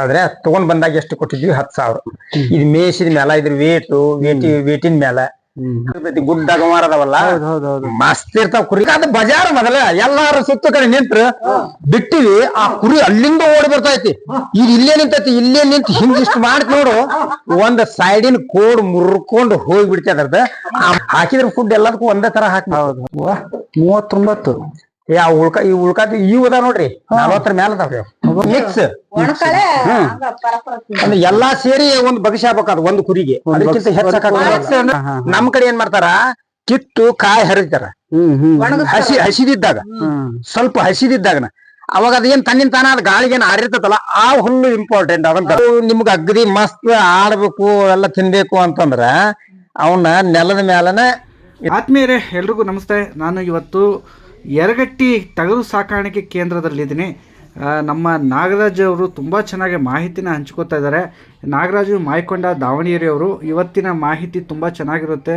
ಆದ್ರೆ ತಗೊಂಡ್ ಬಂದಾಗ ಎಷ್ಟು ಕೊಟ್ಟಿದ್ವಿ? ಹತ್ ಸಾವಿರ. ಇದು ಮೇಸಿದ ಮ್ಯಾಲ ಇದ್ರ ವೇಟ್ ವೇಟಿ ವೇಟಿನ ಮ್ಯಾಲ. ಗುಡ್ಡ ಮಾರದವಲ್ಲ ಅದಾವಲ್ಲ? ಮಸ್ತ್ ಇರ್ತಾವ ಕುರಿ. ಅದ ಬಜಾರ್ ಮೊದಲ ಎಲ್ಲಾರು ಸುತ್ತ ಕಡೆ ನಿಂತ್ರ ಬಿಟ್ಟಿವಿ. ಆ ಕುರಿ ಅಲ್ಲಿಂದ ಓಡಿ ಬರ್ತೈತಿ ಇದು ಇಲ್ಲೇ ನಿಂತೈತಿ ಇಲ್ಲೇ ನಿಂತ ಹಿಂಗಿಷ್ಟು ಮಾಡಿ ನೋಡು. ಒಂದ್ ಸೈಡಿನ ಕೋಡ್ ಮುರ್ಕೊಂಡು ಹೋಗಿ ಆ ಹಾಕಿದ್ರ ಫುಡ್ ಎಲ್ಲದಕ್ಕೂ ಒಂದೇ ತರ ಹಾಕ್ಬಹುದು ಹೌದು. ಮೂವತ್ತೊಂಬತ್ತು. ಏ ಆ ಉಳ್ಕ ಈ ಉಳ್ಕಾದ ಈ ಅದಾವ ನೋಡ್ರಿ. ನಲವತ್ತರ ಮ್ಯಾಲ ಅದಾವ್ರಿ ಮಿಕ್ಸ್ ಅಂದ್ರೆ ಎಲ್ಲಾ ಸೇರಿ ಒಂದ್ ಬಗ್ಸಿ ಆಗ್ಬೇಕಾದ ಒಂದ್ ಕುರಿಗೆ. ಅದಕ್ಕಿಂತ ಹೆಚ್ಚಾಕ. ನಮ್ ಕಡೆ ಏನ್ ಮಾಡ್ತಾರ ಕಿತ್ತು ಕಾಯಿ ಹರಿತಾರ. ಹಸಿ ಹಸಿದಿದ್ದಾಗ. ಸ್ವಲ್ಪ ಹಸಿದಿದ್ದಾಗನ. ಅವಾಗ ಅದೇನ್ ತನ್ನಿನ ತಾನ ಅದ್ ಗಾಳಿಗೇನ್ ಆರಿರ್ತದಲ್ಲ ಆ ಹುಲ್ಲು ಇಂಪಾರ್ಟೆಂಟ್ ಅದಂತ ನಿಮ್ಗ ಅಗ್ದಿ ಮಸ್ತ್ ಆಡ್ಬೇಕು ಎಲ್ಲ ತಿನ್ಬೇಕು ಅಂತಂದ್ರ ಅವನ್ನ ನೆಲದ ಮ್ಯಾಲನ ಆತ್ಮೀಯರೇ ಎಲ್ರಿಗೂ ನಮಸ್ತೆ. ನಾನು ಇವತ್ತು ಯರಗಟ್ಟಿ ಟಗರು ಸಾಕಾಣಿಕೆ ಕೇಂದ್ರದಲ್ಲಿದ್ದೀನಿ. ನಮ್ಮ ನಾಗರಾಜ್ ಅವರು ತುಂಬ ಚೆನ್ನಾಗಿ ಮಾಹಿತಿನ ಹಂಚ್ಕೋತಾ ಇದ್ದಾರೆ. ನಾಗರಾಜು ಮಾಯ್ಕೊಂಡ ದಾವಣಗೆರೆಯವರು ಇವತ್ತಿನ ಮಾಹಿತಿ ತುಂಬ ಚೆನ್ನಾಗಿರುತ್ತೆ.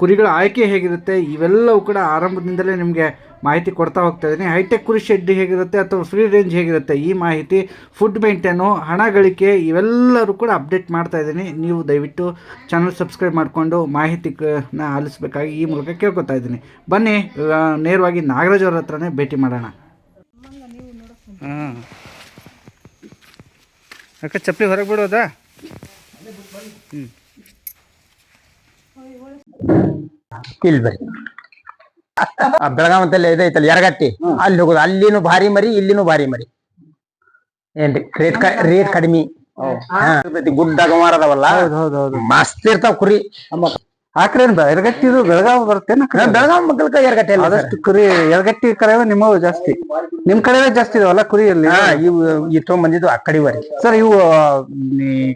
ಕುರಿಗಳ ಆಯ್ಕೆ ಹೇಗಿರುತ್ತೆ? ಇವೆಲ್ಲವೂ ಕೂಡ ಆರಂಭದಿಂದಲೇ ನಿಮಗೆ ಮಾಹಿತಿ ಕೊಡ್ತಾ ಹೋಗ್ತಾ ಇದ್ದೀನಿ. ಹೈಟೆಕ್ ಕುರಿ ಶೆಡ್ ಹೇಗಿರುತ್ತೆ ಅಥವಾ ಫ್ರೀ ರೇಂಜ್ ಹೇಗಿರುತ್ತೆ ಈ ಮಾಹಿತಿ ಫುಡ್ ಮೇಂಟೇನು ಹಣ ಗಳಿಕೆ ಇವೆಲ್ಲರೂ ಕೂಡ ಅಪ್ಡೇಟ್ ಮಾಡ್ತಾ ಇದ್ದೀನಿ. ನೀವು ದಯವಿಟ್ಟು ಚಾನಲ್ ಸಬ್ಸ್ಕ್ರೈಬ್ ಮಾಡಿಕೊಂಡು ಮಾಹಿತಿ ಆಲಿಸಬೇಕಾಗಿ ಈ ಮೂಲಕ ಕೇಳ್ಕೊತಾ ಇದ್ದೀನಿ. ಬನ್ನಿ ನೇರವಾಗಿ ನಾಗರಾಜ್ ಅವ್ರ ಹತ್ರನೇ ಭೇಟಿ ಮಾಡೋಣ. ಹಾಂ. ಅಕ್ಕ ಚಪ್ಪಲಿ ಹೊರಗೆ ಬಿಡೋದಾ? ಹ್ಞೂ ಬರ್ರಿ. ಆ ಬೆಳಗಾವಂತಲ್ಲಿ ಇದೈತಲ್ಲ ಯರಗಟ್ಟಿ. ಅಲ್ಲಿ ಹೋಗುದು. ಅಲ್ಲಿನೂ ಭಾರಿ ಮರಿ ಇಲ್ಲಿನೂ ಭಾರಿ ಮರಿ. ಏನ್ರಿ? ರೇಟ್ ರೇಟ್ ಕಡಿಮೆ. ಗುಡ್ಡ ಗಮಾರ ಅದಾವಲ್ಲ? ಹೌದು ಮಸ್ತ್ ಇರ್ತಾವ ಕುರಿ. ಆಕ್ರೆ ಎರಗಟ್ಟಿದು ಬೆಳಗಾವಿ ಬರ್ತೇನ ಬೆಳಗಾವ್ ಮಕ್ಕಳ ಕೈ ಎರಗಟ್ಟಿ. ಆದಷ್ಟು ಕುರಿ ಎರಗಟ್ಟಿ ಕರೆ ನಿಮ್ಮವು ಜಾಸ್ತಿ. ನಿಮ್ ಕಡೆ ಜಾಸ್ತಿ ಇದಾವಲ್ಲ ಕುರಿಯಲ್ಲಿ? ಅಲ್ಲಿ ಇವು ಈ ತೊಗೊಂಬಂದಿದ್ದು ಆ ಕಡಿ ವರಿ. ಸರ್ ಇವು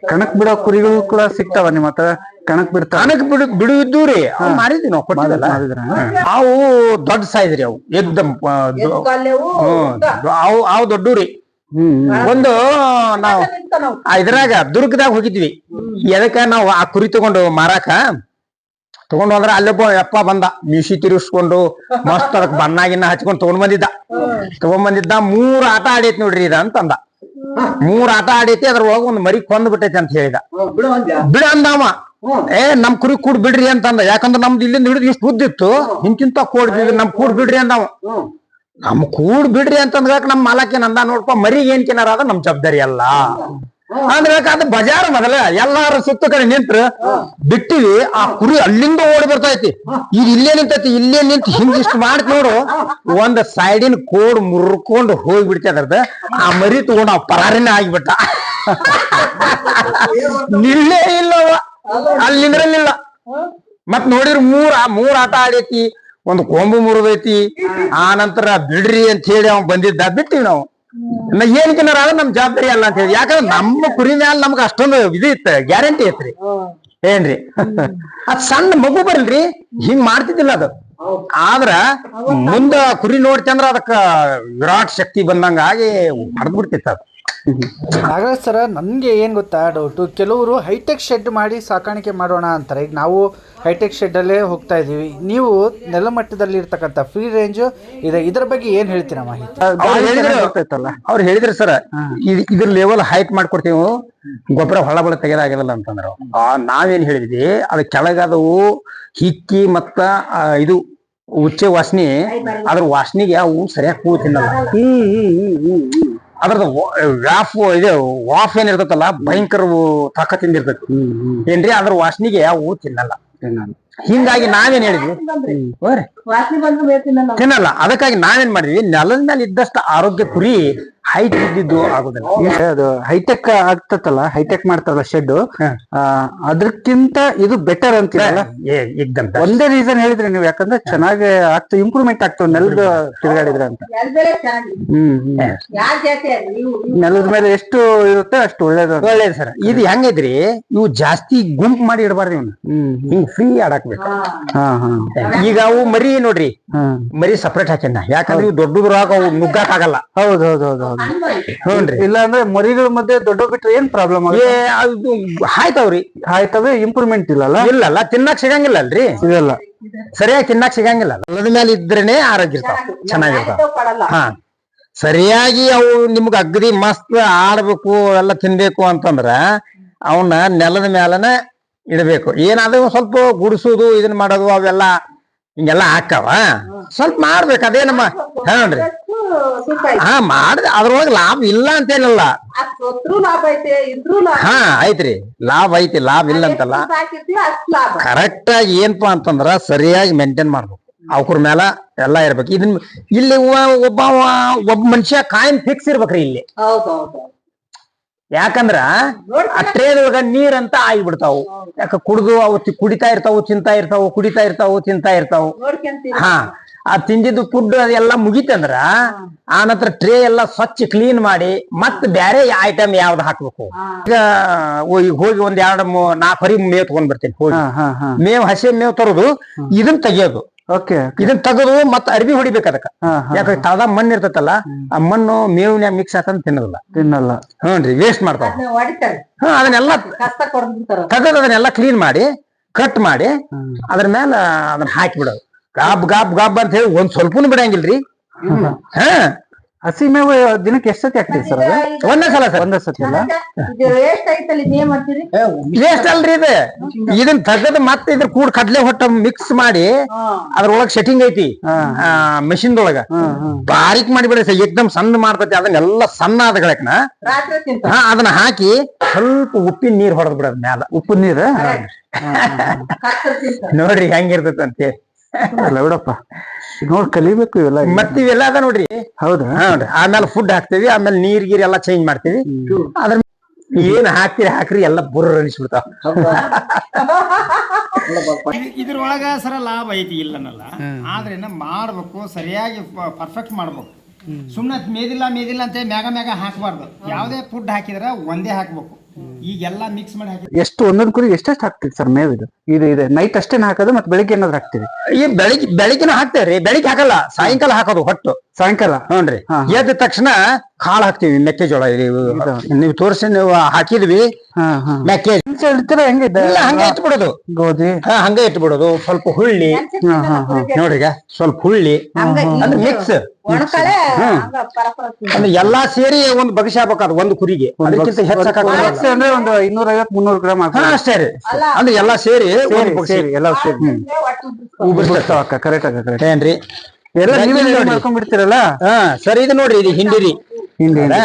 ಕಣಕ್ ಬಿಡೋ ಕುರಿಗಳು ಕೂಡ ಸಿಗ್ತಾವ ನಿಮ್ಮ ಹತ್ರ? ಕಣಕ್ ಬಿಡ್ತಾವ? ಕಣಕ್ ಬಿಡು ಬಿಡುವಿದ್ದು ರೀ. ಅವ್ ಮಾರಿದ್ವಿ ನಾವು ಕೊಟ್ಟಿದ್ದಲ್ಲ. ಅವು ದೊಡ್ಡ ಸೈಜ್ ರೀ ಅವು ಎಕ್ದಮ್ ಆ, ದೊ- ಎತ್ಕಾಲೆವು ಹ್ಮ್. ಅವು ಅವು ದೊಡ್ಡ ರೀ. ಹ್ಮ್ ಒಂದು ನಾವು ಇದ್ರಾಗ ದುರ್ಗದಾಗ ಹೋಗಿದ್ವಿ. ಎದಕ್ಕ ನಾವು ಆ ಕುರಿ ತಗೊಂಡು ಮಾರಾಕ? ತಗೊಂಡು ಹೋದ್ರ ಅಲ್ಲೊಬ್ಬ ಯಪ್ಪ ಬಂದ. ಮೀಸಿ ತಿರುಗಿಸ್ಕೊಂಡು ಮಸ್ತ್ ಅದಕ್ ಬಣ್ಣ ಗಿನ್ನ ಹಚ್ಕೊಂಡ್ ತಗೊಂಡ್ ಬಂದಿದ್ದ. ತಗೊಂಡ್ ಬಂದಿದ್ದ ಮೂರ್ ಆಟ ಆಡೈತಿ ನೋಡ್ರಿ ಇದ ಅಂತಂದ. ಮೂರ್ ಆಟ ಆಡೈತಿ ಅದ್ರೊಳಗ ಒಂದ್ ಮರಿ ಕೊಂದ್ ಬಿಟ್ಟೈತಿ ಅಂತ ಹೇಳಿದ. ಬಿಡ ಅಂದಾವ. ಏ ನಮ್ ಕುರಿ ಕೂಡ್ ಬಿಡ್ರಿ ಅಂತಂದ. ಯಾಕಂದ್ರ ನಮ್ದು ಇಲ್ಲಿಂದ ಹಿಡಿದು ಇಷ್ಟು ಉದ್ದಿತ್ತು ಹಿಂತಿಂತ ಕೂಡ್ ನಮ್ ಕೂಡ್ ಬಿಡ್ರಿ ಅಂದಾವ. ನಮ್ ಕೂಡ್ ಬಿಡ್ರಿ ಅಂತಂದ್ರಾಕ ನಮ್ ಮಾಲಕ್ಕೆ ನಂದ ನೋಡ್ಪ ಮರಿ ಏನ್ ಕಿನಾರ ಅದ ನಮ್ ಜವಾಬ್ದಾರಿ ಅಲ್ಲ. ಅಂದ್ರೆ ಅದು ಬಜಾರ್ ಮೊದಲ, ಎಲ್ಲಾರು ಸುತ್ತ ಕಡೆ ನಿಂತ್ರ, ಬಿಟ್ಟಿವಿ, ಆ ಕುರಿ ಅಲ್ಲಿಂದ ಓಡಿ ಬರ್ತೈತಿ. ಈಗ ಇಲ್ಲೇ ನಿಂತೈತಿ, ಇಲ್ಲೇ ನಿಂತ ಹಿಂಗಿಷ್ಟು ಮಾಡಿ ನೋಡು, ಒಂದ್ ಸೈಡಿನ ಕೋಡ್ ಮುರ್ಕೊಂಡು ಹೋಗಿ ಬಿಡ್ತದ ಆ ಮರಿ ತಗೊಂಡು ಆ ಪರಾರಿನ ಆಗಿಬಿಟ್ಟ. ನಿಲ್ಲೇ ಇಲ್ಲವ ಅಲ್ಲಿ ನಿಂದ್ರಲಿಲ್ಲ ಮತ್ ನೋಡಿರ್ ಮೂರ್ ಮೂರ್ ಆಟ ಆಡೈತಿ, ಒಂದು ಕೊಂಬು ಮುರಿದೈತಿ, ಆ ನಂತರ ಬಿಡ್ರಿ ಅಂತ ಹೇಳಿ ಅವ್ ಬಂದಿದ್ದ, ಬಿಟ್ಟಿವಿ ನಾವು. ಏನ್ ಕಿನ್ನಾರ ನಮ್ ಜವಾಬ್ದಾರಿ ಅಲ್ಲ ಅಂತ ಹೇಳಿ. ಯಾಕಂದ್ರೆ ನಮ್ಮ ಕುರಿ ಮ್ಯಾಲ ನಮ್ಗ ಅಷ್ಟೊಂದು ಇದು ಇತ್ತ ಗ್ಯಾರಂಟಿ ಐತ್ರಿ ಏನ್ರಿ? ಅದ್ ಸಣ್ಣ ಮಗು ಬರಲ್ರಿ ಹಿಂಗ್ ಮಾಡ್ತಿದ್ದಿಲ್ಲ ಅದು. ಆದ್ರ ಮುಂದ ಕುರಿ ನೋಡ್ತಂದ್ರ ಅದಕ್ಕ ವಿರಾಟ್ ಶಕ್ತಿ ಬಂದಂಗ ಆಗಿ ಹಡ್ದ್ ಬಿಡ್ತಿತ್ತ ಅದು. ನಾಗರಾಜ್ ಸರ ನನಗೆ ಏನು ಗೊತ್ತಾ ಡೌಟು ಕೆಲವರು ಹೈಟೆಕ್ ಶೆಡ್ ಮಾಡಿ ಸಾಕಾಣಿಕೆ ಮಾಡೋಣ ಅಂತಾರೆ. ಈಗ ನಾವು ಹೈಟೆಕ್ ಶೆಡ್ಡಲ್ಲೇ ಹೋಗ್ತಾ ಇದ್ದೀವಿ. ನೀವು ನೆಲಮಟ್ಟದಲ್ಲಿ ಇರ್ತಕ್ಕಂಥ ಫ್ರೀ ರೇಂಜ್ ಇದೆ. ಇದರ ಬಗ್ಗೆ ಏನು ಹೇಳ್ತೀರಾ ಮಾಹಿತಿ? ಅವ್ರು ಹೇಳಿದ್ರು ಅವ್ರು ಹೇಳಿದ್ರು ಸರ್ ಇದ್ರ ಲೆವೆಲ್ ಹೈಟ್ ಮಾಡ್ಕೊಡ್ತೀವಿ ಗೊಬ್ಬರ ಹೊಳ ಬಳ ತೆಗೆದಾಗಿರಲ್ಲ ಅಂತಂದ್ರು ನಾವೇನ್ ಹೇಳಿದ್ವಿ ಅದ ಕೆಳಗಾದವು ಹಿಕ್ಕಿ ಮತ್ತ ಆ, ಇದು ಉಚ್ಚೆ ವಾಸನೆ. ಅದ್ರ ವಾಸನೆಗೆ ಅವು ಸರಿಯಾಗಿ ಹೂ ತಿನ್ನಲ್ಲ ಅದ್ರದ್ದು ವ್ಯಾಫ್ ಇದೆ ವಾಫ್ ಏನ್ ಇರ್ತೈತಲ್ಲ ಭಯಂಕರ ತಾಕತ್ತಿಂದ ಇರ್ತೈತಿ. ಏನ್ರಿ ಅದ್ರ ವಾಸನೆಗೆ ಅವು ತಿನ್ನಲ್ಲ. ಹಿಂಗಾಗಿ ನಾವೇನ್ ಹೇಳಿದ್ವಿ? ತಿನ್ನಲ್ಲ. ಅದಕ್ಕಾಗಿ ನಾವೇನ್ ಮಾಡಿದ್ವಿ? ನೆಲದ ಮೇಲೆ ಇದ್ದಷ್ಟು ಆರೋಗ್ಯ ಕುರಿ ಹೈಟ್ ಇದ್ದಿದ್ದು ಆಗುದಿಲ್ಲ. ಅದು ಹೈಟೆಕ್ ಆಗ್ತತ್ತಲ್ಲ ಹೈಟೆಕ್ ಮಾಡ್ತಾರಲ್ಲ ಶೆಡ್. ಅದಕ್ಕಿಂತ ಇದು ಬೆಟರ್ ಅಂತ ಒಂದೇ ರೀಸನ್ ಹೇಳಿದ್ರಿ ನೀವು ಯಾಕಂದ್ರೆ ಚೆನ್ನಾಗಿ ಆಗ್ತಾ ಇಂಪ್ರೂವ್ಮೆಂಟ್ ಆಗ್ತಾವ ನೆಲದ ತಿರುಗಾಡಿದ್ರೆ ಅಂತ. ಹ್ಮ್ ನೆಲದ ಮೇಲೆ ಎಷ್ಟು ಇರುತ್ತೆ ಅಷ್ಟು ಒಳ್ಳೇದು. ಒಳ್ಳೇದು ಸರ್. ಇದು ಹೆಂಗಿದ್ರಿ? ಇವು ಜಾಸ್ತಿ ಗುಂಪು ಮಾಡಿ ಇಡಬಾರ್ದು ಇವನು. ಹ್ಮ್ ಹಿಂಗ್ ಫ್ರೀ ಆಡಾಕ್ಬೇಕು ಹಾ. ಹಾ ಈಗ ಅವು ಮರಿ ನೋಡ್ರಿ ಮರಿ ಸಪ್ರೇಟ್ ಹಾಕಿನ ಯಾಕಂದ್ರೆ ಇವು ದೊಡ್ಡದ್ರಾಗ ಅವು ನುಗ್ಗಾಕ್ ಆಗಲ್ಲ. ಹೌದು ಹೌದು ಹೌದು ಹೌದು. ಇಲ್ಲ ಅಂದ್ರೆ ಮರಿಗಳ ಮಧ್ಯೆ ದೊಡ್ಡ ಬಿಟ್ರೆ ಏನ್ ಪ್ರಾಬ್ಲಮ್ ಏ ಅದು ಹಾಯ್ತಾವ್ರಿ. ಆಯ್ತವೆ ಇಂಪ್ರೂವ್ಮೆಂಟ್ ಇಲ್ಲಲ್ಲ? ಇಲ್ಲಲ್ಲ ತಿನ್ನಕ್ ಸಿಗಂಗಿಲ್ಲ ಅಲ್ರಿ ಇದೆಲ್ಲ ಸರಿಯಾಗಿ ತಿನ್ನಕ್ ಸಿಗಂಗಿಲ್ಲ ಅಲ್ಲದ ಮೇಲೆ ಇದ್ರೇನೆ ಆರೋಗ್ಯ ಇರ್ತಾವ ಚೆನ್ನಾಗಿರ್ತಾವ. ಹ ಹಾ. ಸರಿಯಾಗಿ ಅವು ನಿಮ್ಗ ಅಗ್ದಿ ಮಸ್ತ್ ಆಡ್ಬೇಕು ಎಲ್ಲ ತಿನ್ಬೇಕು ಅಂತಂದ್ರ ಅವನ್ನ ನೆಲದ ಮ್ಯಾಲನ ಇಡಬೇಕು. ಏನಾದ್ರೂ ಸ್ವಲ್ಪ ಗುಡಿಸೋದು ಇದನ್ನ ಮಾಡೋದು ಅವೆಲ್ಲ ಹಿಂಗೆಲ್ಲ ಹಾಕವ. ಸ್ವಲ್ಪ ಮಾಡ್ಬೇಕು. ಅದೇ ನಮ್ಮ ಹೇಳ್ರಿ ಹಾ ಮಾಡ್ದ ಅದ್ರೊಳಗೆ ಲಾಭ ಇಲ್ಲ ಅಂತೇನಲ್ಲ. ಹಾ ಐತ್ರಿ. ಲಾಭ ಐತಿ ಲಾಭ ಇಲ್ಲ ಅಂತಲ್ಲ. ಕರೆಕ್ಟ್ ಆಗಿ ಏನಪ್ಪಾ ಅಂತಂದ್ರ ಸರಿಯಾಗಿ ಮೇಂಟೈನ್ ಮಾಡ್ಬೇಕು. ಅವ್ರ ಮೇಲೆ ಎಲ್ಲ ಇರ್ಬೇಕು. ಇದನ್ ಇಲ್ಲಿ ಒಬ್ಬ ಒಬ್ಬ ಮನುಷ್ಯ ಕಾಯಂ ಫಿಕ್ಸ್ ಇರ್ಬೇಕ್ರಿ ಇಲ್ಲಿ. ಯಾಕಂದ್ರ ಆ ಟ್ರೇದೊಳಗ ನೀರ್ ಅಂತ ಆಗಿಬಿಡ್ತಾವು. ಯಾಕ ಕುಡ್ದು ಅವು ಕುಡಿತಾ ಇರ್ತಾವು ತಿಂತಾ ಇರ್ತಾವು ಕುಡಿತಾ ಇರ್ತಾವು ತಿಂತಾ ಇರ್ತಾವು. ಹಾ ಆ ತಿಂದಿದ್ದು ಫುಡ್ ಅದೆಲ್ಲ ಮುಗಿತಂದ್ರ ಆ ನಂತರ ಟ್ರೇ ಎಲ್ಲ ಸ್ವಚ್ಛ ಕ್ಲೀನ್ ಮಾಡಿ ಮತ್ತೆ ಬ್ಯಾರೆ ಐಟಮ್ ಯಾವ್ದು ಹಾಕ್ಬೇಕು. ಈಗ ಹೋಗಿ ಒಂದ್ ಎರಡು ಮೂ- ನಾಲ್ಕು ಹರಿ ಮೇವ್ ತಗೊಂಡ್ ಬರ್ತೀನಿ ಹೋಗಿ. ಹಾ ಹಾ ಹಾ. ಮೇವ್ ಹಸಿ ಮೇವ್ ತರೋದು ಇದನ್ನ ತೆಗಿಯೋದು. ಓಕೆ ಇದನ್ನ ತೆಗೆದು ಮತ್ತ ಅರ್ಬಿ ಹೊಡಿಬೇಕು ಅದಕ್ಕ. ಯಾಕಂದ್ರೆ ತಳದ ಮಣ್ಣು ಇರ್ತೈತಲ್ಲ ಆ ಮಣ್ಣು ಮೇವಿನ್ಯಾಗ ಮಿಕ್ಸ್ ಹಾಕಂದ್ ತಿನ್ನೋದಿಲ್ಲ. ತಿನ್ನಲ್ಲ. ಹ್ಞೂನ್ರಿ ವೇಸ್ಟ್ ಮಾಡ್ತಾವ. ಹಾ ಅದನ್ನೆಲ್ಲ ತೆಗೆದು ಅದನ್ನೆಲ್ಲ ಕ್ಲೀನ್ ಮಾಡಿ ಕಟ್ ಮಾಡಿ. ಅದ್ರ ಮೇಲೆ ಅದನ್ನ ಹಾಕಿ ಬಿಡೋದು ಗಾಬ್ ಗಾಬ್ ಗಾಬ್ ಅಂತ ಹೇಳಿ ಒಂದ್ ಸ್ವಲ್ಪನು ಬಿಡಂಗಿಲ್ರಿ. ಹಾ. ಹಸಿ ಮೇವು ದಿನಕ್ಕೆ ಎಷ್ಟು ಸತಿ ಹಾಕ್ತೀವಿ ಸರ್ ಅದು? ಒಂದೇ ಸಲ ಸರ್? ಒಂದೇ ಸತಿ ಅಲ್ಲ? ವೇಸ್ಟ್ ಇದೇನ್ ಅಲ್ರಿ ಇದು. ಇದನ್ನ ತಗದ್ ಮತ್ತೆ ಇದ್ರ ಕೂಡ ಕಡ್ಲೆ ಹೊಟ್ಟ ಮಿಕ್ಸ್ ಮಾಡಿ ಅದ್ರೊಳಗ್ ಸೆಟ್ಟಿಂಗ್ ಐತಿ. ಹಾ. ಮೆಷಿನ್ ಹಾ ಬಾರಿಕ್ ಮಾಡಿಬಿಡ್ರಿ ಸರ್. ಏಕ್ದಮ್ ಸಣ್ಣ ಮಾಡ್ತತಿ. ಅದನ್ನೆಲ್ಲ ಸಣ್ಣ ಆದ ಗಳಕ್ನ ಹಾ ಅದನ್ನ ಹಾಕಿ ಸ್ವಲ್ಪ ಉಪ್ಪಿನ ನೀರ್ ಹೊಡೆದ್ ಬಿಡೋದ್ ಮ್ಯಾಲ. ಉಪ್ಪಿನ ನೀರ್? ನೋಡ್ರಿ ಹೆಂಗಿರ್ತೈತಿ ಅಂತೇಳಿ ಅಲ್ಲ ಬಿಡಪ್ಪ. ನೋಡ್ ಕಲಿಬೇಕು ಇವೆಲ್ಲ ಮತ್ತ ಇವೆಲ್ಲ ಅದ ನೋಡ್ರಿ. ಹೌದಾ? ನೋಡ್ರಿ. ಆಮೇಲೆ ಫುಡ್ ಹಾಕ್ತೇವಿ ಆಮೇಲೆ ನೀರ್ ಗೀರ್ ಎಲ್ಲ ಚೇಂಜ್ ಮಾಡ್ತೀವಿ. ಅದ್ರ ಏನ್ ಹಾಕ್ತಿರಿ ಹಾಕ್ರಿ ಎಲ್ಲ ಬುರ್ರ ಅನಿಸ್ಬಿಡ್ತಾವ. ಇದ್ರೊಳಗ ಸರ ಲಾಭ ಐತಿ ಇಲ್ಲನಲ್ಲ ಆದ್ರೆ ಮಾಡ್ಬೇಕು ಸರಿಯಾಗಿ ಪರ್ಫೆಕ್ಟ್ ಮಾಡ್ಬೇಕು. ಸುಮ್ಮನೆ ಮೇದಿಲ್ಲ ಮೇದಿಲ್ಲ ಅಂತ ಮ್ಯಾಗ ಮ್ಯಾಗ ಹಾಕಬಾರ್ದು. ಯಾವ್ದೇ ಫುಡ್ ಹಾಕಿದ್ರೆ ಒಂದೇ ಹಾಕ್ಬೇಕು. ಈಗೆಲ್ಲ ಮಿಕ್ಸ್ ಮಾಡಿ ಹಾಕಿ ಎಷ್ಟು ಒಂದೊಂದ್ ಕುರಿ ಎಷ್ಟೆಷ್ಟು ಹಾಕ್ತೀರಿ ಸರ್ ಮೇವ್ ಇದು? ಇದು ಇದೆ ನೈಟ್ ಅಷ್ಟೇನ ಹಾಕೋದು ಮತ್ತೆ ಬೆಳಿಗ್ಗೆ ಏನಾದ್ರು ಹಾಕ್ತೀರಿ? ಈ ಬೆಳಿಗ್ಗೆ ಬೆಳಿಗ್ಗೆನೂ ಹಾಕ್ತೇವ್ರಿ. ಬೆಳಿಗ್ಗೆ ಹಾಕಲ್ಲ ಸಾಯಂಕಾಲ ಹಾಕೋದು ಹೊಟ್ಟು. ಸಾಯಂಕಾಲ? ಹ್ಞೂನ್ರಿ. ಹಾ. ಎದ್ದ ತಕ್ಷಣ ಕಾಳು ಹಾಕ್ತಿವಿ ಮೆಕ್ಕೆಜೋಳ ಇದು ನೀವು ತೋರಿಸಿ ನೀವು ಹಾಕಿದ್ವಿ. ಹಾ ಹಾ. ಮೆಕ್ಕೆ ಇಡ್ತೀರಾ ಹೆಂಗೆ ಇದೆ? ಇಲ್ಲ ಹಂಗೆ ಇಟ್ಬಿಡೋದು. ಗೋಧಿ? ಹಾ ಹಂಗ ಇಟ್ಬಿಡೋದು. ಸ್ವಲ್ಪ ಹುಳ್ಳಿ. ಹಾ ಹಾ ಹಾ. ನೋಡ್ರಿಗ ಸ್ವಲ್ಪ ಹುಳ್ಳಿ. ಅಂದ್ರೆ ಮಿಕ್ಸ್ ಒಣಕಳೆ ಹಂಗ ಪರಪರ ತಿಂತಾರ. ಅಂದ್ರೆ ಎಲ್ಲಾ ಸೇರಿ ಒಂದು ಬಗಸಿ ಹಾಕ್ಬೇಕಾದ ಒಂದು ಕುರಿಗೆ. ಅದಕ್ಕಿಂತ ಹೆಚ್ಚಾಕ ಬಾಕ್ಸ್ ಅಂದ್ರೆ ಒಂದು ಇನ್ನೂರ ಐವತ್ ಮುನ್ನೂರು ಗ್ರಾಮ್ ಹಾ ಹಾಕ್ಬೋದು ಅಷ್ಟೇ ರೀ ಅಲ್ಲ. ಅಂದ್ರೆ ಎಲ್ಲಾ ಸೇರಿ ಸೇರಿ ಒಂದ್ ಬಗಸಿ. ಸೇರಿ ಎಲ್ಲ ಸೇರಿ ತಿಂದ್ರೆ ಒಟ್ಟು ಉಬ್ಬಿಸ್ತಾವ. ಬಿಡ್ತಾವ ಅಕ್ಕ ಕರೆಕ್ಟ್ ಅಕ್ಕ ಕರೆಕ್ಟ್ ಏನ್ರಿ ಎಲ್ಲ ನೀವೇ ನೋಡಿ. ಮಾಡ್ಕೊಂಡ್ ಬಿಡ್ತೀರಲ್ಲ ಹಾ ಸರಿ ಇದು ನೋಡ್ರಿ ಇದು ಹಿಂಡಿ ಹಿಂಡಿ. ಹೌದಾ?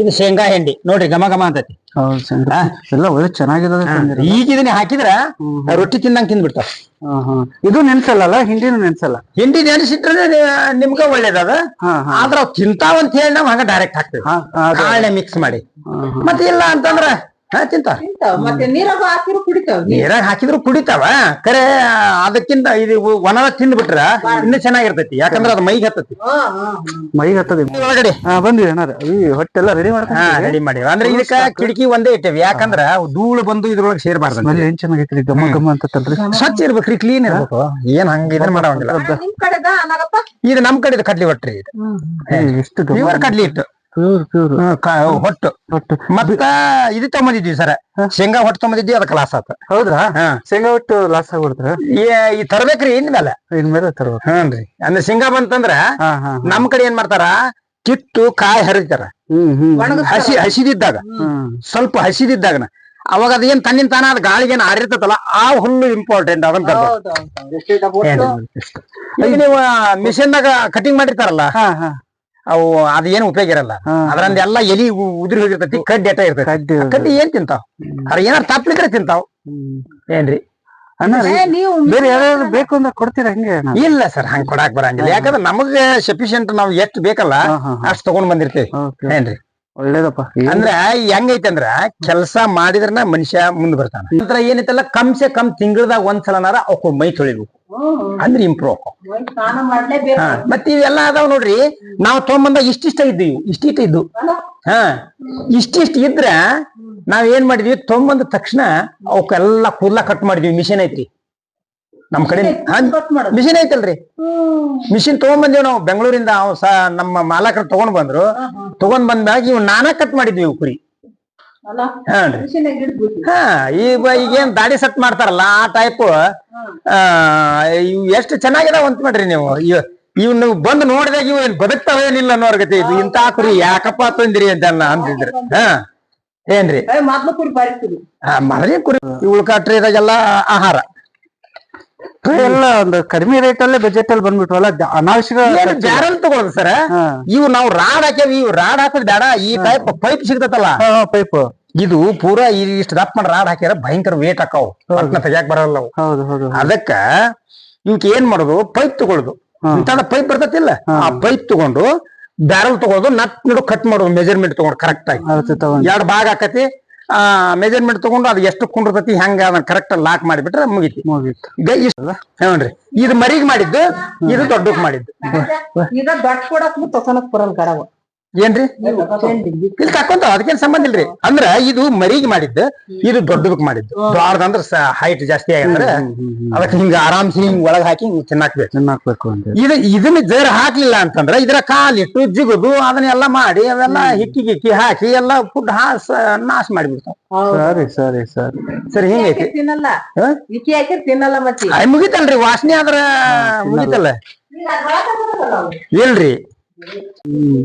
ಇದು ಶೇಂಗಾ ಹಿಂಡಿ. ನೋಡ್ರಿ ಘಮ ಘಮ ಅಂತೈತಿ. ಹೌದು. ಎಲ್ಲ ಒಳ್ಳೆ ಚೆನ್ನಾಗಿರೋದೇ ಈಗ ಇದನ್ನ ಹಾಕಿದ್ರ ರೊಟ್ಟಿ ತಿನ್ನಂಗ್ ತಿಂದ್ಬಿಡ್ತಾವ. ಇದು ನೆನ್ಸಲ್ಲ ಹಿಂಡಿನೂ ನೆನ್ಸಲ್ಲ? ಹಿಂಡಿ ನೆನೆಸಿಟ್ರೆ ನಿಮ್ಗ ಒಳ್ಳೇದದ ಹಾ ಹಾ. ಆದ್ರ ಅವ್ ತಿಂತಾವ ಅಂತ ಹೇಳಿ ನಾವ್ ಹಂಗ ಡೈರೆಕ್ಟ್ ಹಾಕ್ತೇವೆ. ಹಾ ಅದು ಕಾಳನೆ ಮಿಕ್ಸ್ ಮಾಡಿ. ಮತ್ತೆ ಇಲ್ಲ ಅಂತಂದ್ರ ಹಾ ತಿಂತಾವ ತಿಂತಾವ. ಮತ್ತೆ ನೀರಾಗ ಹಾಕಿರು ಕುಡಿತಾವ ನೀರಾಗ ಹಾಕಿದ್ರು ಕುಡಿತಾವ. ಕರೆ ಅದಕ್ಕಿಂತ ಇದು ಒಣದ ತಿಂದ್ಬಿಟ್ರ ಇನ್ನೂ ಚೆನ್ನಾಗಿರ್ತೈತಿ. ಯಾಕಂದ್ರ ಅದು ಮೈಗೆ ಹತ್ತತಿ. ಮೈಗೆ ಹತ್ತದ. ಒಳಗಡೆ. ಹಾ ಬಂದ್ವಿ ಈ ಹೊಟ್ಟೆಲ್ಲ ರೆಡಿ ಹಾ ಮಾಡ್ಕೊಂಡು ರೆಡಿ ಮಾಡಿ ಅಂದ್ರೆ ಇದಕ್ಕ ಕಿಟಕಿ ಒಂದೇ ಇಟ್ಟೇವಿ. ಯಾಕಂದ್ರ ಧೂಳು ಬಂದು ಇದ್ರೊಳಗೆ ಸೇರ್ಬಾರ್ದು ಏನ್ ಚೆನ್ನಾಗೈತ್ರಿ? ಗಮ್ಮ ಗಮ್ಮ ಅಂತಲ್ರಿ ಸ್ವಚ್ಛ ಇರ್ಬೇಕ್ರಿ ಕ್ಲೀನ್ ಇರ್ಬೇಕು. ಏನ್ ಹಂಗ ಇದನ್ನ ಮಾಡಂಗಿಲ್ಲ. ನಿಮ್ ಕಡೆದ ಅನಾಗಪ್ಪ ಇದು ನಮ್ ಕಡೆ ಕಡ್ಲಿ ಹೊಟ್ರಿ ಇದು. ಪ್ಯೂರ್ ಕಡ್ಲಿ ಇಟ್ಟು. ಪ್ಯೂರ್ ಪ್ಯೂರ್ ಹೊಟ್ಟು. ಹೊಟ್ಟು. ಮತ್ತ ಇದು ತಗೊಂಬಂದಿದ್ವಿ ಸರ. ಶೇಂಗಾ ಹೊಟ್ಟು ತಗೊಂಬಂದಿದ್ವಿ ಅದಕ್ಕೆ ಲಾಸ್ ಆತ. ಹೌದ್ರಾ? ಹಾ. ಶೇಂಗಾ ಹೊಟ್ಟು ಲಾಸ್ ಆಗ್ಬಿಡ್ತಾರ? ಈ ತರ್ಬೇಕ್ರಿ ಇನ್ಮೇಲೆ. ಇನ್ಮೇಲೆ ತರ್ಬೇಕು. ಹ್ಞೂನ್ರಿ ಅಂದ್ರೆ ಶೇಂಗಾ ಬಂತಂದ್ರ ನಮ್ ಕಡೆ ಏನ್ ಮಾಡ್ತಾರ ಕಿತ್ತು ಕಾಯಿ ಹರಿತಾರ. ಹಸಿ ಹಸಿದಿದ್ದಾಗ. ಹ್ಮ್. ಸ್ವಲ್ಪ ಹಸಿದಿದ್ದಾಗನ. ಅವಾಗ ಅದ ಏನ್ ತನ್ನಿಂದ ತಾನ ಅದ್ ಗಾಳಿಗೆ ಏನ್ ಆರಿರ್ತತಲ್ಲ ಆ ಹುಲ್ಲು ಇಂಪಾರ್ಟೆಂಟ್ ಅದನ್ನ ದಾಗ ಈಗ ನೀವು ಮಿಷನ್ದಾಗ ಕಟಿಂಗ್ ಮಾಡಿರ್ತಾರಲ್ಲ ಹಾ ಹಾ. ಅವು ಅದ ಏನು ಉಪಯೋಗ ಇರಲ್ಲ. ಅದ್ರಂದ ಎಲ್ಲಾ ಎಲಿ ಉದುರಿ ಹೋಗಿರ್ತೈತಿ ಕಡ್ಡಿ ಎಟ ಇರ್ತೈತಿ. ಕಡ್ಡಿ ಏನ್ ತಿಂತಾವ್? ಅದ್ರ ಏನಾರ ತಪ್ಪಲಿದ್ರೆ ತಿಂತಾವ್. ಏನ್ರಿ? ಬೇರೆ ಬೇಕು ಅಂದ್ರೆ ಕೊಡ್ತೀರಾ ಹೆಂಗೆ ಇಲ್ಲ ಸರ್ ಹಂಗ್ ಕೊಡಾಕ್ ಬರಂಗಿಲ್ಲ. ಯಾಕಂದ್ರೆ ನಮಗೆ ಸಫಿಶಿಯಂಟ್ ನಾವ್ ಎಷ್ಟ್ ಬೇಕಲ್ಲ ಅಷ್ಟ್ ತಗೊಂಡ್ ಬಂದಿರ್ತೇವಿ. ಏನ್ರಿ? ಒಳ್ಳೇದಪ್ಪ. ಅಂದ್ರ ಹೆಂಗೈತೆ ಅಂದ್ರ ಕೆಲಸ ಮಾಡಿದ್ರನ ಮನುಷ್ಯ ಮುಂದ್ ಬರ್ತಾನ. ನಂತರ ಏನೈತಲ್ಲ ಕಮ್ಸೆ ಕಮ್ ತಿಂಗಳದಾಗ ಒಂದ್ಸಲನಾರ ಅವ್ಕ ಮೈ ತೊಳಿಬೇಕು. ಅಂದ್ರ ಇಂಪ್ರೂವ್ ಹಾ ಮತ್ತೆ ಇವೆಲ್ಲ ಅದಾವ ನೋಡ್ರಿ ನಾವ್ ತಗೊಂಬಂದಾಗ ಇಷ್ಟಿಷ್ಟ ಇದ್ವಿ ಇಷ್ಟಿಷ್ಟ ಇದ್ದು? ಹಾ ಇಷ್ಟಿಷ್ಟ ಇದ್ರ ನಾವ್ ಏನ್ ಮಾಡಿದ್ವಿ ತೊಗೊಂಬಂದ ತಕ್ಷಣ ಅವಕ್ಕೆಲ್ಲ ಕೂದ್ಲ ಕಟ್ ಮಾಡಿದ್ವಿ ಮಿಷನ್ ಐತ್ರಿ ನಮ್ ಕಡೆ ಮಿಷಿನ್ ಐತಲ್ರಿ. ಮಿಷಿನ್ ತಗೊಂಡ್ ನಾವು ಬೆಂಗಳೂರಿಂದ ನಮ್ಮ ಮಾಲಕರು ತಗೊಂಡ್ ಬಂದ್ರು. ತಗೊಂಡ್ ಬಂದಾಗ ಇವ್ ನಾನಾ ಕಟ್ ಮಾಡಿದ್ವಿ ಇವ್ ಕುರಿ. ಹಾ ಈಗ ಈಗೇನ್ ದಾಡಿ ಸಟ್ ಮಾಡ್ತಾರಲ್ಲ ಆ ಟೈಪ್ ಇವ್ ಎಷ್ಟು ಚೆನ್ನಾಗಿದಾವ ಅಂತ ಮಾಡ್ರಿ ನೀವು. ಇವ್- ಇವ್ನು ಬಂದು ನೋಡಿದಾಗ ಇವ್ ಏನ್ ಅನ್ನೋರ್ ಗತಿ ಇದು. ಇಂತ ಕುರಿ ಯಾಕಪ್ಪ ತಂದಿರಿ ಅಂತ ಅಂದಿದ್ರಿ. ಅಂತಿದ್ರು ಹಾ. ಏನ್ರಿ? ಏ, ಮೊದ್ಲು ಕುರಿ ಬಾರಿಸ್ತೀವಿ ಆ, ಮೊದಲೇ ಕುರಿ ಉಳ್ಕಾಟ್ರಿ ಇದಾಗೆಲ್ಲ ಆಹಾರ. ಎಲ್ಲ ಒಂದು ಕಡಿಮೆ ರೇಟ್ ಅಲ್ಲೇ ಬಜೆಟ್ ಅಲ್ಲಿ ಬಂದ್ಬಿಟ್ವಲ್ಲ ಅನಾವಶ್ಯಕ ಬ್ಯಾರಲ್ ತಗೊಳದ್ ಸರ್. ಇವು ನಾವು ರಾಡ್ ಹಾಕ್ಯಾವ ಇವು ರಾಡ್ ಹಾಕದ್ ಬೇಡ ಈ ಟೈಪ್ ಪೈಪ್ ಸಿಗ್ತತಲ್ಲ ಪೈಪ್ ಇದು ಪೂರಾ ಇಷ್ಟು ದಪ್ಪ ಮಾಡಿ ರಾಡ್ ಹಾಕ್ಯಾರ ಭಯಂಕರ ವೇಟ್ ಹಾಕಾವ್. ತೆಗ್ಯಾಕ್ ಬರಲ್ಲ ಅದಕ್ಕ ಇವಕ್ಕೆ ಏನ್ ಮಾಡುದು? ಪೈಪ್ ತಗೊಳುದು. ಇಂತ ಪೈಪ್ ಬರ್ತತಿಲ್ಲ. ಆ ಪೈಪ್ ತಗೊಂಡು ಬ್ಯಾರಲ್ ತಗೊಳ್ದು ನಟ್ ನಡು ಕಟ್ ಮಾಡೋದು ಮೆಜರ್ಮೆಂಟ್ ತಗೊಂಡು ಕರೆಕ್ಟ್ ಆಗಿ. ಎರಡು ಭಾಗ ಆಕತಿ. ಆ ಮೆಜರ್ಮೆಂಟ್ ತಗೊಂಡು ಅದು ಎಷ್ಟು ಕುಂಡಿರ್ತತಿ ಹೆಂಗ ಅದನ್ನ ಕರೆಕ್ಟ್ ಲಾಕ್ ಮಾಡಿಬಿಟ್ರೆ ಮುಗಿತಿ. ಹೇಳ್ರಿ ಹ್ಞೂನ್ರಿ ಇದು ಮರಿಗ್ ಮಾಡಿದ್ದು ಇದು ದೊಡ್ಡಕ್ ಮಾಡಿದ್ದು. ಇದ ದೊಡ್ಡ ಕೊಡಕ್ ಬರಲ್ ಗಡವ ಏನ್ರಿ? ಇಲ್ಲಿ ತಕೊಂತ ಅದಕ್ಕೇನ್ ಸಂಬಂಧ ಇಲ್ರಿ? ಅಂದ್ರ ಇದು ಮರಿಗೆ ಮಾಡಿದ್ದು ಇದು ದೊಡ್ಡದಕ್ ಮಾಡಿದ್ದು. ದೊಡ್ಡದಂದ್ರ ಹೈಟ್ ಜಾಸ್ತಿ ಆಗಂದ್ರ ಅದಕ್ಕೆ ಹಿಂಗ ಆರಾಮ್ಸಿ ಹಿಂಗ್ ಒಳಗ್ ಹಾಕಿ ಹಿಂಗ್ ತಿನ್ನಾಕ್ಬೇಕು. ಚೆನ್ನಾಕ್ಬೇಕು ಅಂತ. ಇದು ಇದನ್ನ ಜರ್ ಹಾಕ್ಲಿಲ್ಲ ಅಂತಂದ್ರ ಇದ್ರ ಕಾಲಿಟ್ಟು ಜಿಗುದು ಅದನ್ನೆಲ್ಲ ಮಾಡಿ ಅವೆಲ್ಲ ಹಿಕ್ಕಿ ಗಿಕ್ಕಿ ಹಾಕಿ ಎಲ್ಲ ಫುಡ್ ಹಾಸ್ ನಾಶ ಮಾಡಿಬಿಡ್ತಾವ. ಸರಿ ಸರಿ ಸರಿ. ಸರಿ ಹಿಂಗೈತಿ ತಿನ್ನಲ್ಲ. ಮುಗಿತಲ್ರಿ ವಾಸನೆ ಆದ್ರ ಮುಗಿತಲ್ಲ. ಇಲ್ರಿ.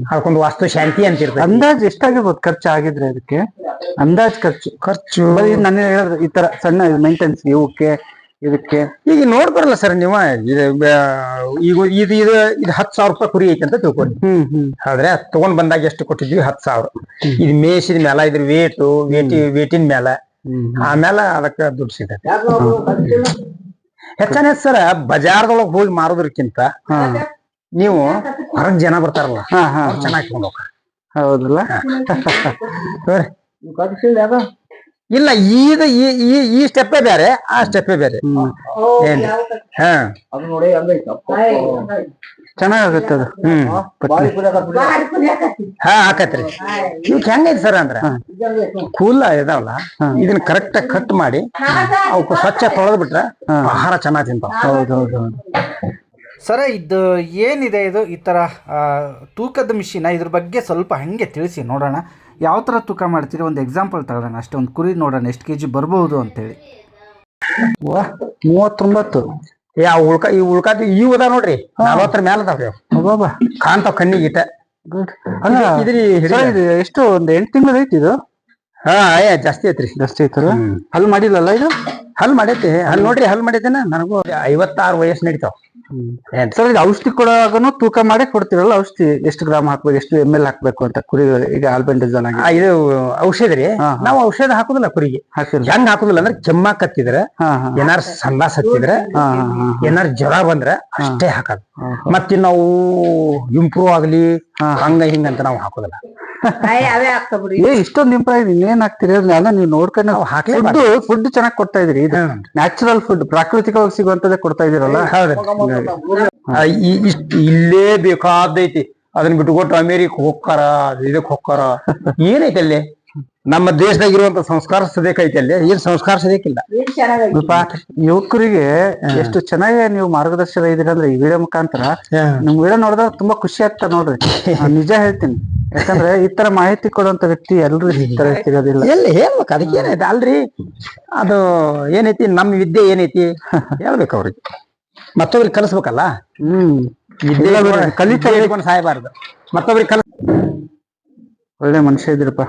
ಅದಕ್ಕೊಂದು ವಾಸ್ತು ಶಾಂತಿ ಅಂತ ಇರ್ತದೆ ಅಂದಾಜ್ ಎಷ್ಟಾಗಿರ್ಬೋದು ಖರ್ಚು ಆಗಿದ್ರೆ ಅದಕ್ಕೆ? ಅಂದಾಜ್ ಖರ್ಚು. ಖರ್ಚು ನನ್ನ ನಾನು ಹೇಳಿದ್ರೆ ಈ ತರ ಸಣ್ಣ ಮೇಂಟೆನ್ಸ್ ಇವಕ್ಕೆ ಇದಕ್ಕೆ. ಈಗ ನೋಡ್ಬರಲ್ಲ ಸರ್ ನೀವು ಇದು ಈಗ ಇದು ಇದು ಇದು ಹತ್ತು ಸಾವಿರ ರೂಪಾಯಿ ಕುರಿ ಐತೆ ಅಂತ ತಿಳ್ಕೊಂಡು ಹ್ಮ್ ಹ್ಮ್. ಆದ್ರೆ ಅದ್ ತಗೊಂಡ್ ಬಂದಾಗ ಎಷ್ಟು ಕೊಟ್ಟಿದ್ವಿ ಹತ್ತು ಸಾವಿರ. ಇದು ಮೇಸಿದ ಮೇಲೆ ಇದ್ರ ವೇಟು ವೇಟಿ ವೇಟಿನ ಮೇಲೆ ಹ್ಮ್ ಆಮೇಲೆ ಅದಕ್ಕೆ ದುಡ್ಡು ಸಿಗತ್ತೆ. ಹೆಚ್ಚಾನೆ ಸರ್ ಸರ ಬಜಾರ್ದೊಳಗ್ ಹೋಗಿ ಮಾರೋದ್ರಕ್ಕಿಂತ ನೀವು ಹೊರಗ್ ಜನ ಬರ್ತಾರಲ್ಲ ಹಾ ಹಾ ಅವ್ರು ಚೆನ್ನಾಗಿ ಹೌದಲ್ಲ? ಇಲ್ಲ ಈಗ ಈ ಈ ಸ್ಟೆಪ್ಪೇ ಬೇರೆ ಆ ಸ್ಟೆಪ್ಪೇ ಬೇರೆ. ಏನ್? ಹಾ. ಅದು ಹ್ಮ್. ಹಾ ಹಾಕತ್ರಿ. ಇವ್ ಹೆಂಗೈತಿ ಸರ್ ಅಂದ್ರ? ಕೂಲ ಇದಾವಲ್ಲ ಇದನ್ನ ಕರೆಕ್ಟ್ ಆಗಿ ಕಟ್ ಮಾಡಿ ಅವ್ ಸ್ವಚ್ಛ ತೊಳೆದ್ ಬಿಟ್ರೆ ಆಹಾರ ಚೆನ್ನಾಗಿ ತಿಂತಾವ್ ಹೌದು ಹೌದು ಹೌದು ಸರ ಇದು ಏನಿದೆ ಇದು? ಈ ಥರ ತೂಕದ ಮಿಷಿನ ಇದ್ರ ಬಗ್ಗೆ ಸ್ವಲ್ಪ ಹಾಗೆ ತಿಳಿಸಿ ನೋಡೋಣ. ಯಾವ ಥರ ತೂಕ ಮಾಡ್ತೀರಿ? ಒಂದು ಎಕ್ಸಾಂಪಲ್ ತಗೊಳ್ಳೋಣ. ಅಷ್ಟೇ ಒಂದು ಕುರಿ ನೋಡೋಣ. ಎಷ್ಟು ಕೆ ಜಿ ಬರ್ಬೋದು ಅಂತೇಳಿ. ಮೂವತ್ತೊಂಬತ್ತು. ಆ ಉಳ್ಕ ಈ ಉಳ್ಕಾದ ಇವ್ ಅದಾವ ನೋಡ್ರಿ. ನಲವತ್ತರ ಮ್ಯಾಲ ಅದಾವ್ರಿ ಅವ್. ಅಬ್ಬಾಬಾ ಕಾಣ್ತಾವ್ ಕಣ್ಣಿಗೆ ಇಟ್ಟ ಗುಡ್. ಅಲ್ಲ ಇದ್ರಿ ಹಿಡಿ. ಸರ್, ಇದು ಎಷ್ಟು ಒಂದು ಎಂಟು ತಿಂಗಳು ಐತಿ ಇದು? ಹಾ ಏ ಜಾಸ್ತಿ ಐತ್ರಿ. ಜಾಸ್ತಿ ಐತಲ್ಲ? ಹಲ್ ಮಾಡಿಲ್ಲಲ್ಲ ಇದು? ಹಲ್ ಮಾಡೈತಿ. ಹಲ್ ನೋಡ್ರಿ ಹಲ್ ಮಾಡೈತೇನ ನನಗೂ ಐವತ್ತಾರು ವಯಸ್ಸು ನಡೀತಾವ. ಸರ್ ಇದು ಔಷಧಿ ಕೊಡುವಾಗನು ತೂಕ ಮಾಡಿ ಕೊಡ್ತೀರಲ್ಲ ಔಷಧಿ ಎಷ್ಟು ಗ್ರಾಮ್ ಹಾಕ್ಬೇಕು ಎಷ್ಟು ಎಂ ಎಲ್ ಹಾಕ್ಬೇಕು ಅಂತ ಕುರಿ ಈಗ ಆಲ್ಬೆಂಡಜನ್ ಆಗಿ ಆ, ಇದು ಔಷಧ ರೀ. ನಾವು ಔಷಧ ಹಾಕುದಿಲ್ಲ ಕುರಿಗೆ. ಹೆಂಗ್ ಹಾಕುದಿಲ್ಲ ಅಂದ್ರೆ ಕೆಮ್ಮ ಕತ್ತಿದ್ರ ಏನಾರ ಸಂದಾಸ್ ಹತ್ತಿದ್ರ ಏನಾರ ಜ್ವರ ಬಂದ್ರ ಅಷ್ಟೇ ಹಾಕೋದು. ಮತ್ತೆ ನಾವು ಇಂಪ್ರೂವ್ ಆಗ್ಲಿ ಹಂಗ ಹಿಂಗ ಅಂತ ನಾವು ಹಾಕೋದಿಲ್ಲ. ಏ ಇಷ್ಟೊಂದು ಇಂಪ್ರೂವ್ ಇನ್ನೇನ್ ಹಾಕ್ತಿರಿ? ಅದನ್ನ ನೀವು ನೋಡ್ಕೊಂಡು ಫುಡ್ ಫುಡ್ ಚೆನ್ನಾಗಿ ಕೊಡ್ತಾ ಇದ್ರಿ ಇದು ನ್ಯಾಚುರಲ್ ಫುಡ್ ಪ್ರಾಕೃತಿಕವಾಗಿ ಸಿಗುವಂತದ್ದೇ ಕೊಡ್ತಾ ಇದೀರಲ್ಲ ಇಲ್ಲೇ ಬೇಕಾದೈತಿ ಅದನ್ನ ಬಿಟ್ಕೊಟ್ಟು ಅಮೇರಿಕ ಹೋಗ್ತಾರ ಇದಕ್ ಹೋಗ್ತಾರ ಏನೈತೆ ಅಲ್ಲಿ? ನಮ್ಮ ದೇಶದಾಗ ಇರುವಂತ ಸಂಸ್ಕಾರ ಸದೇಕೈತೆ ಐತಿ ಅಲ್ಲಿ. ಏನ್ ಸಂಸ್ಕಾರ ಸದೇಕಿಲ್ಲ ಯುವಕರಿಗೆ ಎಷ್ಟು ಚೆನ್ನಾಗಿ ನೀವು ಮಾರ್ಗದರ್ಶನ ಇದೀರ ಅಂದ್ರೆ ಈ ವಿಡಿಯೋ ಮುಖಾಂತರ ನಿಮ್ ವಿಡಿಯೋ ನೋಡಿದ್ರೆ ತುಂಬಾ ಖುಷಿ ಆಗ್ತಾ ನೋಡ್ರಿ. ನಿಜ ಹೇಳ್ತೀನಿ. ಯಾಕಂದ್ರೆ ಈ ತರ ಮಾಹಿತಿ ಕೊಡುವಂತ ವ್ಯಕ್ತಿ ಎಲ್ರು ತರ ಸಿಗೋದಿಲ್ಲ ಎಲ್ಲಿ ಹೇಳ್ಬೇಕು? ಅದಕ್ಕೆ ಏನೈತಿ ಅಲ್ರಿ? ಅದು ಏನೈತಿ? ನಮ್ ವಿದ್ಯೆ ಏನೈತಿ? ಹೇಳ್ಬೇಕು ಅವ್ರಿಗೆ ಮತ್ತೊಬ್ರಿಗೆ ಕಲಿಸ್ಬೇಕಲ್ಲ? ಹ್ಮ್. ವಿದ್ಯೆ ಕಲಿತ ಇಟ್ಕೊಂಡ್ ಸಾಯಬಾರ್ದು. ಮತ್ತೊಬ್ರಿಗೆ ಕಲಿಸ್ ಒಳ್ಳೆ ಮನುಷ್ಯ ಇದ್ರಪ್ಪ.